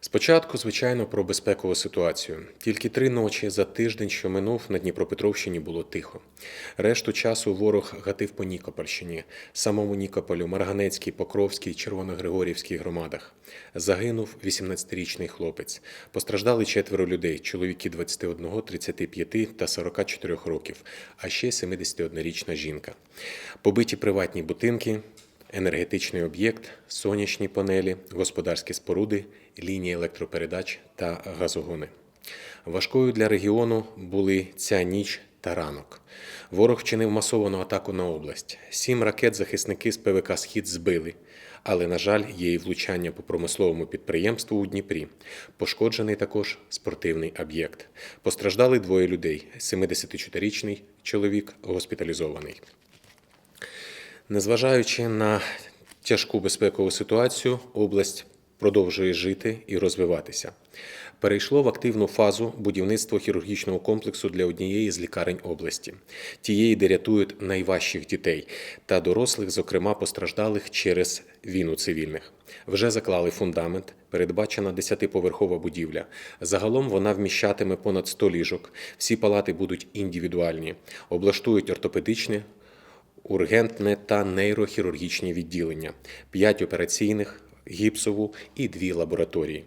Спочатку, звичайно, про безпекову ситуацію. Тільки три ночі за тиждень, що минув, на Дніпропетровщині було тихо. Решту часу ворог гатив по Нікопольщині, самому Нікополю, Марганецькій, Покровській, Червоногригорівській громадах. Загинув 18-річний хлопець. Постраждали четверо людей: чоловіки 21, 35 та 44 років, а ще 71-річна жінка. Побиті приватні будинки, енергетичний об'єкт, сонячні панелі, господарські споруди, лінії електропередач та газогони. Важкою для регіону були ця ніч та ранок. Ворог вчинив масовану атаку на область. Сім ракет захисники з ПВК Схід збили. Але, на жаль, є і влучання по промисловому підприємству у Дніпрі. Пошкоджений також спортивний об'єкт. Постраждали двоє людей: 74-річний чоловік госпіталізований. Незважаючи на тяжку безпекову ситуацію, область продовжує жити і розвиватися. Перейшло в активну фазу будівництво хірургічного комплексу для однієї з лікарень області, тієї, де рятують найважчих дітей та дорослих, зокрема постраждалих через війну цивільних. Вже заклали фундамент, передбачена 10-поверхова будівля. Загалом вона вміщатиме понад 100 ліжок. Всі палати будуть індивідуальні, облаштують ортопедичне, ургентне та нейрохірургічні відділення, 5 операційних, гіпсову і дві лабораторії.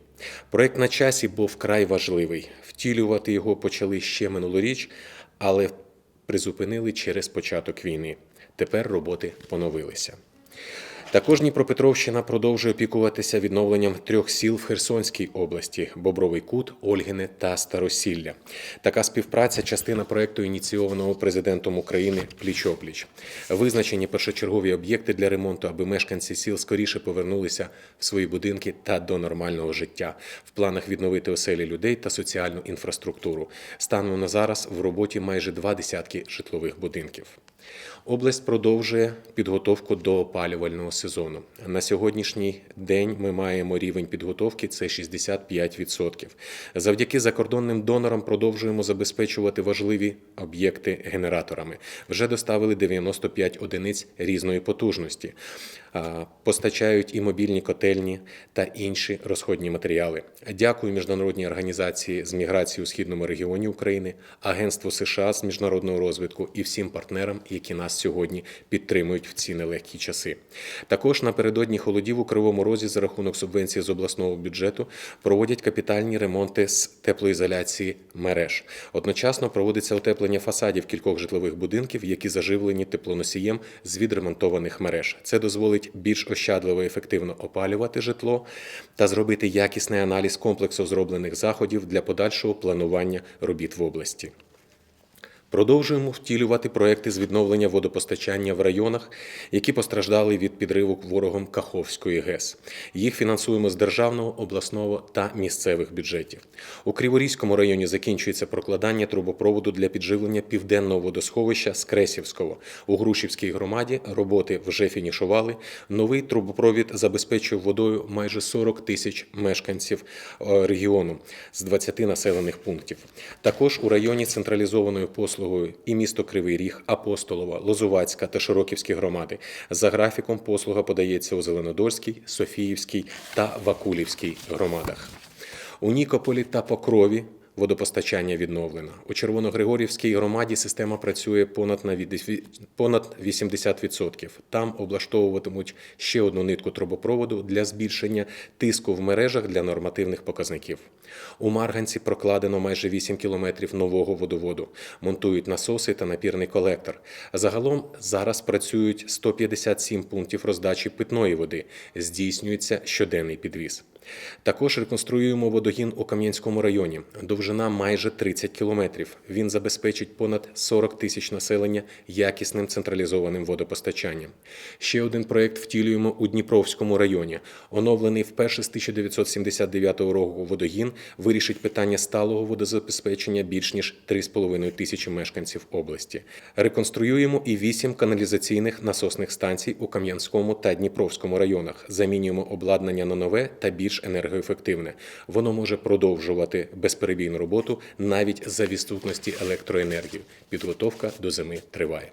Проект на часі був вкрай важливий. Втілювати його почали ще минулоріч, але призупинили через початок війни. Тепер роботи поновилися. Також Дніпропетровщина продовжує опікуватися відновленням трьох сіл в Херсонській області: Бобровий Кут, Ольгине та Старосілля. Така співпраця частина проекту, ініційованого президентом України Пліч-опліч. Визначені першочергові об'єкти для ремонту, аби мешканці сіл скоріше повернулися в свої будинки та до нормального життя. В планах відновити оселі людей та соціальну інфраструктуру. Станом на зараз в роботі майже два десятки житлових будинків. Область продовжує підготовку до опалювального сезону. На сьогоднішній день ми маємо рівень підготовки це 65%. Завдяки закордонним донорам продовжуємо забезпечувати важливі об'єкти генераторами. Вже доставили 95 одиниць різної потужності. Постачають і мобільні котельні та інші розходні матеріали. Дякую міжнародній організації з міграції у східному регіоні України, Агентству США з міжнародного розвитку і всім партнерам, які нас сьогодні підтримують в ці нелегкі часи. Також напередодні холодів у Кривому Розі за рахунок субвенції з обласного бюджету проводять капітальні ремонти з теплоізоляції мереж. Одночасно проводиться утеплення фасадів кількох житлових будинків, які заживлені теплоносієм з відремонтованих мереж. Це дозволить більш ощадливо і ефективно опалювати житло та зробити якісний аналіз комплексу зроблених заходів для подальшого планування робіт в області. Продовжуємо втілювати проекти з відновлення водопостачання в районах, які постраждали від підриву ворогом Каховської ГЕС. Їх фінансуємо з державного, обласного та місцевих бюджетів. У Криворізькому районі закінчується прокладання трубопроводу для підживлення південного водосховища Скресівського. У Грушівській громаді роботи вже фінішували. Новий трубопровід забезпечує водою майже 40 тисяч мешканців е, регіону з 20 населених пунктів. Також у районі централізованої послуги і місто Кривий Ріг, Апостолова, Лозувацька та Широківські громади. За графіком послуга подається у Зеленодольській, Софіївській та Вакулівській громадах. У Нікополі та Покрові водопостачання відновлено. У Червоногригорівській громаді система працює понад на понад 80%. Там облаштовуватимуть ще одну нитку трубопроводу для збільшення тиску в мережах для нормативних показників. У Марганці прокладено майже 8 кілометрів нового водоводу. Монтують насоси та напірний колектор. Загалом зараз працюють 157 пунктів роздачі питної води. Здійснюється щоденний підвіз. Також реконструюємо водогін у Кам'янському районі. Довжина майже 30 кілометрів. Він забезпечить понад 40 тисяч населення якісним централізованим водопостачанням. Ще один проєкт втілюємо у Дніпровському районі. Оновлений вперше з 1979 року водогін вирішить питання сталого водозабезпечення більш ніж 3,5 тисячі мешканців області. Реконструюємо і 8 каналізаційних насосних станцій у Кам'янському та Дніпровському районах. Замінюємо обладнання на нове та більш енергоефективне. Воно може продовжувати безперебійну роботу навіть за відсутності електроенергії. Підготовка до зими триває.